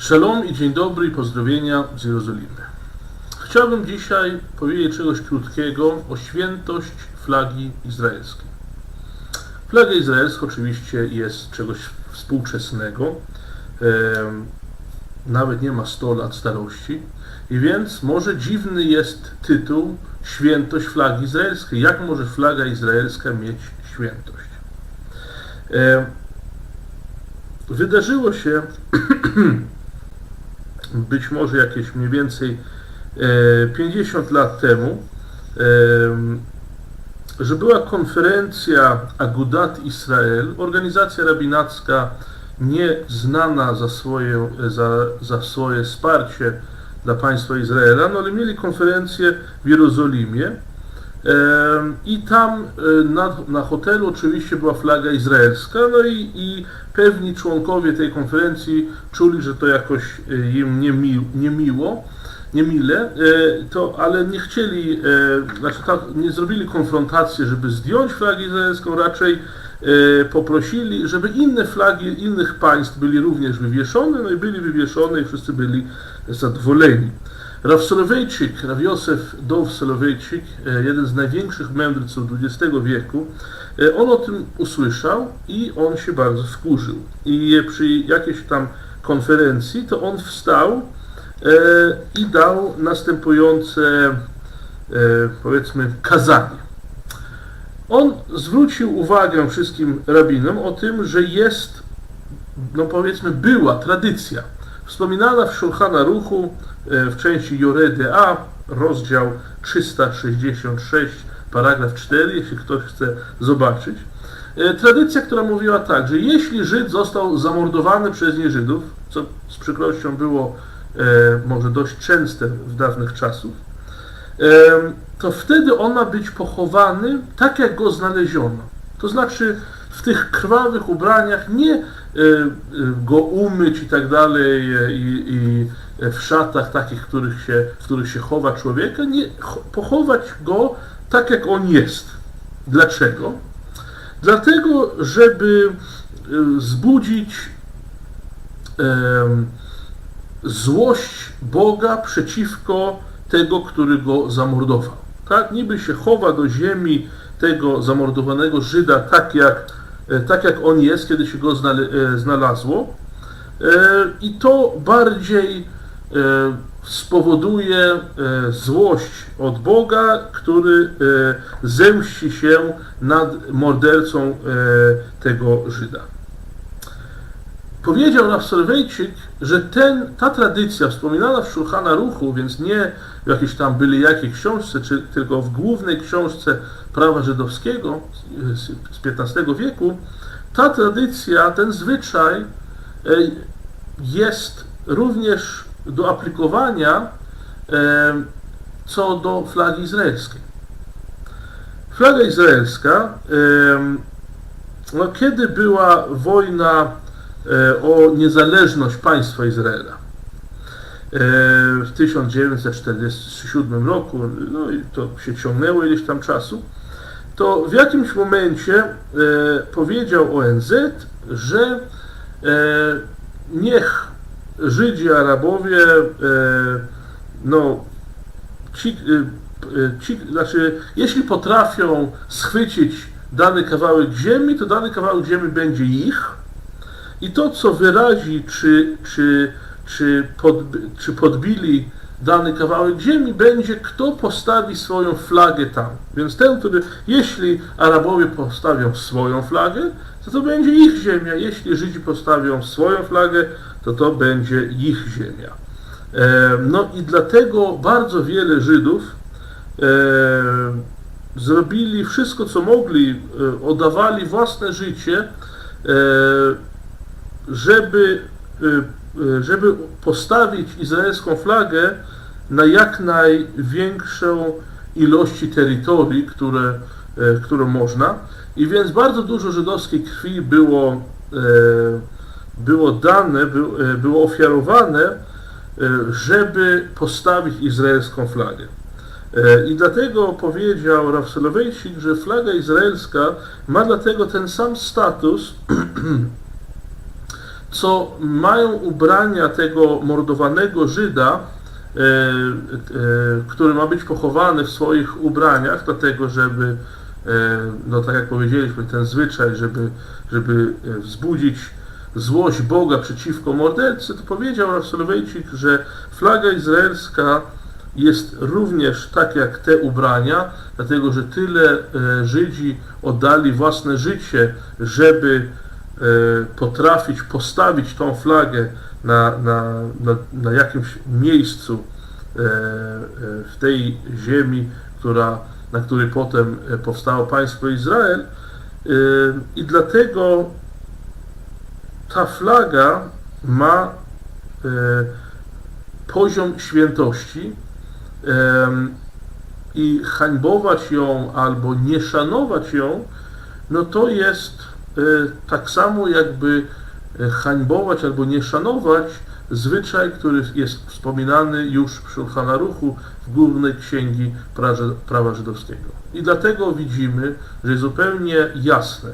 Shalom i dzień dobry i pozdrowienia z Jerozolimy. Chciałbym dzisiaj powiedzieć czegoś krótkiego o świętość flagi izraelskiej. Flaga izraelska oczywiście jest czegoś współczesnego, nawet nie ma 100 lat starości, i więc może dziwny jest tytuł Świętość flagi izraelskiej. Jak może flaga izraelska mieć świętość? Wydarzyło się być może jakieś mniej więcej e, 50 lat temu, em, że była konferencja Agudat Israel, organizacja rabinacka nieznana za swoje, za, za swoje wsparcie dla państwa Izraela, no ale mieli konferencję w Jerozolimie i tam e, na, na hotelu oczywiście była flaga izraelska, no i, i pewni członkowie tej konferencji czuli, że to jakoś e, im niemi, niemiło, niemile, e, to, ale nie chcieli, znaczy tak, nie zrobili konfrontacji, żeby zdjąć flagę izraelską, raczej poprosili, żeby inne flagi innych państw byli również wywieszone, no i byli wywieszone i wszyscy byli zadowoleni. Raw Solowejczyk, Raw Józef Dow Solowejczyk, e, jeden z największych mędrców XX wieku, e, on o tym usłyszał i on się bardzo wkurzył. I przy jakiejś tam konferencji to on wstał e, i dał następujące, powiedzmy, kazanie. On zwrócił uwagę wszystkim rabinom o tym, że jest, no powiedzmy, była tradycja wspominana w Szulchana Ruchu w części Joredy A, rozdział 366, paragraf 4, jeśli ktoś chce zobaczyć. E, Tradycja, która mówiła tak, że jeśli Żyd został zamordowany przez nieżydów, co z przykrością było e, może dość częste w dawnych czasów, to wtedy on ma być pochowany tak, jak go znaleziono. To znaczy w tych krwawych ubraniach, nie e, e, go umyć i tak dalej e, i, i w szatach takich, których się, w których się chowa człowieka, nie, cho- pochować go tak, jak on jest. Dlaczego? Dlatego, żeby wzbudzić em, złość Boga przeciwko tego, który go zamordował. Tak, niby się chowa do ziemi tego zamordowanego Żyda tak jak, e, tak jak on jest, kiedy się go e, znalazło. E, I to bardziej spowoduje e, złość od Boga, który e, zemści się nad mordercą e, tego Żyda. Powiedział Rav Solowejczyk, że ten, ta tradycja wspominana w Szulchana Ruchu, więc nie w jakiejś tam byli jakiej książce, czy tylko w głównej książce prawa żydowskiego z, XV wieku, ta tradycja, ten zwyczaj e, jest również do aplikowania co do flagi izraelskiej. Flaga izraelska, no, kiedy była wojna e, o niezależność państwa Izraela. E, W 1947 roku, no i to się ciągnęło ileś tam czasu, to w jakimś momencie e, powiedział ONZ, że niech Żydzi, Arabowie, e, no, ci, e, e, ci, znaczy, jeśli potrafią schwycić dany kawałek ziemi, to dany kawałek ziemi będzie ich, i to, co wyrazi, czy, czy, czy, podb czy podbili dany kawałek ziemi, będzie kto postawi swoją flagę tam. Więc ten, który, jeśli Arabowie postawią swoją flagę, to to będzie ich ziemia. Jeśli Żydzi postawią swoją flagę, to to będzie ich ziemia. E, no i dlatego bardzo wiele Żydów e, zrobili wszystko, co mogli, e, oddawali własne życie, żeby, żeby postawić izraelską flagę na jak największą ilości terytorii, które, które można. I więc bardzo dużo żydowskiej krwi było, było dane, e, było ofiarowane, e, żeby postawić izraelską flagę. E, I dlatego powiedział Rav Solowejczyk, że flaga izraelska ma dlatego ten sam status, co mają ubrania tego mordowanego Żyda, który ma być pochowany w swoich ubraniach, dlatego żeby, no tak jak powiedzieliśmy, ten zwyczaj, żeby, żeby wzbudzić złość Boga przeciwko mordercy, to powiedział Rav Solowiejcik, że flaga izraelska jest również tak jak te ubrania, dlatego że tyle e, Żydzi oddali własne życie, żeby e, potrafić postawić tą flagę na, na, na, na jakimś miejscu e, w tej ziemi, która, na której potem powstało państwo Izrael. I dlatego ta flaga ma e, poziom świętości em, i hańbować ją albo nie szanować ją, no to jest e, tak samo jakby e, hańbować albo nie szanować zwyczaj, który jest wspominany już w Szulchan Aruchu w głównej księgi prawa żydowskiego. I dlatego widzimy, że zupełnie jasne,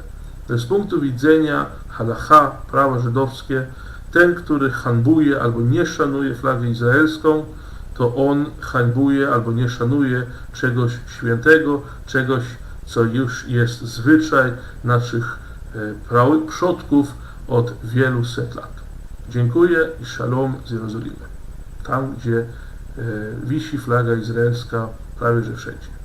z punktu widzenia halacha, prawa żydowskie, ten, który hańbuje albo nie szanuje flagę izraelską, to on hańbuje albo nie szanuje czegoś świętego, czegoś, co już jest zwyczaj naszych e, przodków od wielu set lat. Dziękuję i shalom z Jerozolimy. Tam, gdzie e, wisi flaga izraelska prawie że wszędzie.